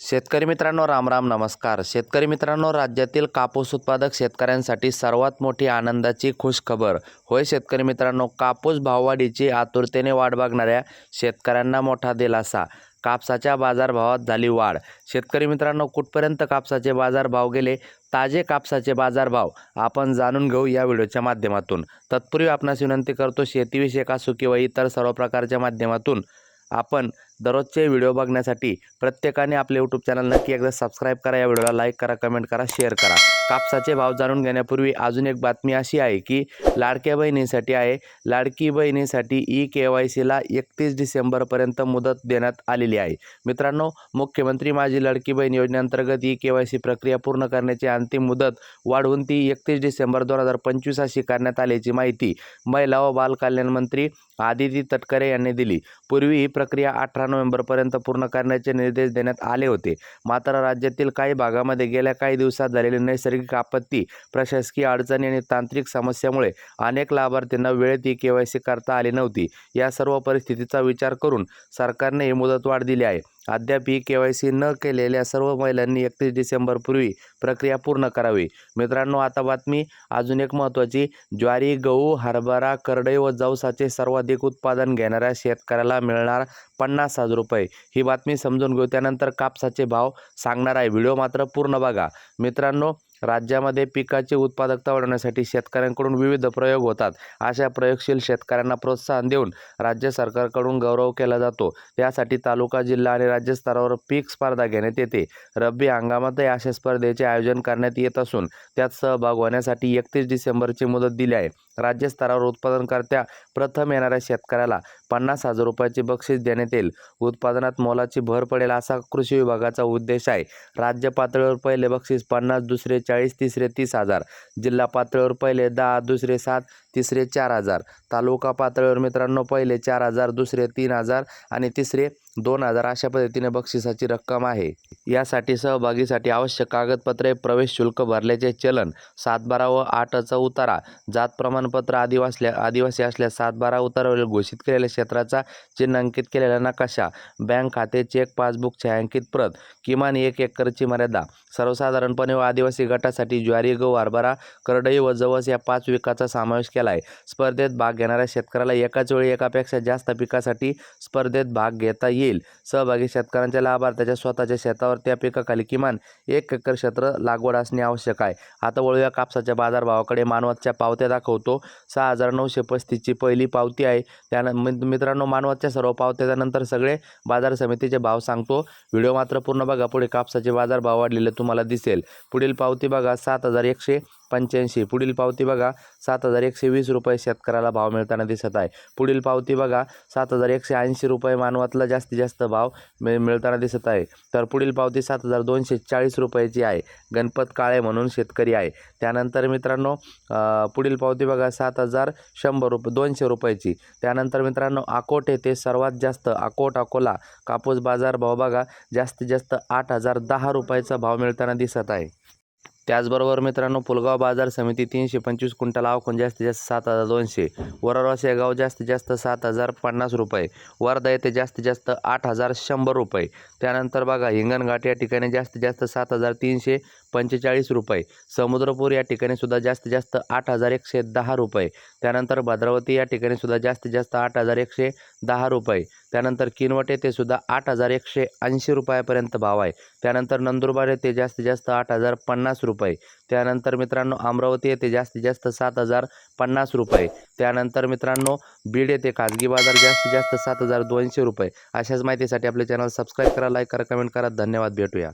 शेतकरी मित्रांनो रामराम नमस्कार. शेतकरी मित्रांनो राज्यातील कापूस उत्पादक शेतकऱ्यांसाठी सर्वात मोठी आनंदाची खुशखबर. होय शेतकरी मित्रांनो कापूस भाववाढीची आतुरतेने वाट बघणाऱ्या शेतकऱ्यांना मोठा दिलासा. कापसाच्या बाजारभावात झाली वाढ. शेतकरी मित्रांनो कुठपर्यंत कापसाचे बाजारभाव गेले? ताजे कापसाचे बाजारभाव आपण जाणून घेऊ या व्हिडिओच्या माध्यमातून. तत्पूर्वी आपणास विनंती करतो शेतीविषयक असू किंवा इतर सर्व प्रकारच्या माध्यमातून आपण दररोजचे व्हिडिओ बघण्यासाठी प्रत्येकाने आपले यूट्यूब चॅनल नक्की एकदा सबस्क्राईब करा. या व्हिडिओला लाईक करा कमेंट करा शेअर करा. कापसाचे भाव जाणून घेण्यापूर्वी अजून एक बातमी अशी आहे की लाडक्या बहिणीसाठी आहे. लाडकी बहिणीसाठी ई के वाय सीला एकतीस डिसेंबरपर्यंत मुदत देण्यात आलेली आहे. मित्रांनो मुख्यमंत्री माझी लाडकी बहीण योजनेअंतर्गत ई के वाय सी प्रक्रिया पूर्ण करण्याची अंतिम मुदत वाढवून ती एकतीस डिसेंबर दोन हजार पंचवीस अशी करण्यात आल्याची माहिती महिला व बालकल्याण मंत्री आदिती तटकरे यांनी दिली. पूर्वी ही प्रक्रिया अठरा नोव्हेंबरपर्यंत पूर्ण करण्याचे निर्देश देण्यात आले होते. मात्र राज्यातील काही भागामध्ये गेल्या काही दिवसात झालेली नैसर्गिक आपत्ती प्रशासकीय अडचणी आणि तांत्रिक समस्यामुळे अनेक लाभार्थ्यांना वेळेत ई के वाय सी करता आली नव्हती. या सर्व परिस्थितीचा विचार करून सरकारने ही मुदतवाढ दिली आहे. अद्याप ई के वाय सी न केलेल्या सर्व महिलांनी एकतीस डिसेंबरपूर्वी प्रक्रिया पूर्ण करावी. मित्रांनो आता बातमी अजून एक महत्त्वाची. ज्वारी गहू हरभरा करडई व जवसाचे सर्वाधिक उत्पादन घेणाऱ्या शेतकऱ्याला मिळणार पन्नास हजार रुपये. ही बातमी समजून घेऊ. त्यानंतर कापसाचे भाव सांगणार आहे. व्हिडिओ मात्र पूर्ण बघा. मित्रांनो राज्यामध्ये पिकाची उत्पादकता वाढवण्यासाठी शेतकऱ्यांकडून विविध प्रयोग होतात. अशा प्रयोगशील शेतकऱ्यांना प्रोत्साहन देऊन राज्य सरकारकडून गौरव केला जातो. त्यासाठी तालुका जिल्हा आणि राज्य स्तरावर पीक स्पर्धा घेण्यात येते. रब्बी हंगामातही अशा स्पर्धेचे आयोजन करण्यात येत असून त्यात सहभाग होण्यासाठी एकतीस डिसेंबरची मुदत दिली आहे. राज्य स्तरावर उत्पादनकर्त्या प्रथम येणाऱ्या शेतकऱ्याला पन्नास हजार रुपयाचे बक्षीस देण्यात येईल. उत्पादनात मोलाची भर पडेल असा कृषी विभागाचा उद्देश आहे. राज्य पातळीवर पहिले बक्षीस पन्नास दुसरे चाळीस तिसरे तीस हजार. जिल्हा पातळीवर पहिले दहा दुसरे सात तिसरे चार हजार. तालुका पातळीवर मित्रांनो पहिले चार हजार दुसरे तीन हजार आणि तिसरे दोन हजार अशा पद्धतीने बक्षिसाची रक्कम आहे. यासाठी सहभागीसाठी आवश्यक कागदपत्रे प्रवेश शुल्क भरल्याचे चलन सातबारा व आठचा उतारा. जात प्रमाणपत्र आदिवासल्या आदिवासी असल्यास सातबारा उतारावरील घोषित केलेल्या क्षेत्राचा चिन्हांकित केलेला नकाशा बँक खाते चेक पासबुक छायांकित प्रत किमान एक एकरची मर्यादा सर्वसाधारणपणे व आदिवासी गटासाठी ज्वारी गहू हरभरा करडई व जवस या पाच पिकाचा समावेश केला आहे. स्पर्धेत भाग घेणाऱ्या शेतकऱ्याला एकाच वेळी एकापेक्षा जास्त पिकासाठी स्पर्धेत भाग घेता येईल. सहभागी शेतकऱ्यांच्या लाभार्थ्याच्या स्वतःच्या शेतावर त्या पिकाखाली किमान एक एकर क्षेत्र लागवड असणे आवश्यक आहे. आता वळूया कापसाच्या बाजारभावाकडे. मानवतच्या पावत्या दाखवतो. सहा हजार नऊशे पस्तीसची पहिली पावती आहे. त्यानं मित्रांनो मानवतच्या सर्व पावत्याच्या नंतर सगळे बाजार समितीचे भाव सांगतो. व्हिडिओ मात्र पूर्ण बघा. पुढे कापसाचे बाजारभाव वाढलेले तुम्हाला दिसेल. पुढील पावती बघा सात हजार एकशे पंच्याऐंशी. पुढील पावती बघा सात हजार एकशे वीस रुपये शेतकऱ्याला भाव मिळताना दिसत आहे. पुढील पावती बघा सात हजार एकशे ऐंशी रुपये मानवातला जास्तीत जास्त भाव मिळ मिळताना दिसत आहे. तर पुढील पावती सात हजार दोनशे चाळीस रुपयाची आहे. गणपत काळे म्हणून शेतकरी आहे. त्यानंतर मित्रांनो पुढील पावती बघा सात हजार शंभर रुपये दोनशे रुपयाची. त्यानंतर मित्रांनो अकोट येथे सर्वात जास्त अकोट अकोला कापूस बाजार भाव बघा जास्तीत जास्त आठ हजार दहा रुपयाचा भाव मिळताना दिसत आहे. त्याचबरोबर मित्रांनो पुलगाव बाजार समिती तीनशे पंचवीस क्विंटल आवकून जास्तीत जास्त सात हजार दोनशे. वरळा शेगाव जास्तीत जास्त सात हजार पन्नास रुपये. वर्धा येथे जास्तीत जास्त आठ हजार शंभर रुपये. त्यानंतर बघा हिंगणघाट या ठिकाणी जास्तीत जास्त सात हजार तीनशे पंचेचाळीस रुपये. समुद्रपूर या ठिकाणी सुद्धा जास्तीत जास्त आठ हजार एकशे दहा रुपये. त्यानंतर भद्रावती या ठिकाणी सुद्धा जास्तीत जास्त आठ हजार एकशे दहा रुपये. त्यानंतर किनवट येथे सुद्धा आठ हजार एकशे ऐंशी रुपयापर्यंत भाव आहे. त्यानंतर नंदुरबार येथे जास्तीत जास्त आठ हजार पन्नास रुपये. त्यानंतर मित्रांनो अमरावती येथे जास्तीत जास्त सात हजार पन्नास रुपये. त्यानंतर मित्रांनो बीड येथे खाजगी बाजार जास्तीत जास्त सात हजार दोनशे रुपये. अशाच माहितीसाठी आपले चॅनल सबस्क्राईब करा लाईक करा कमेंट करा. धन्यवाद भेटूया.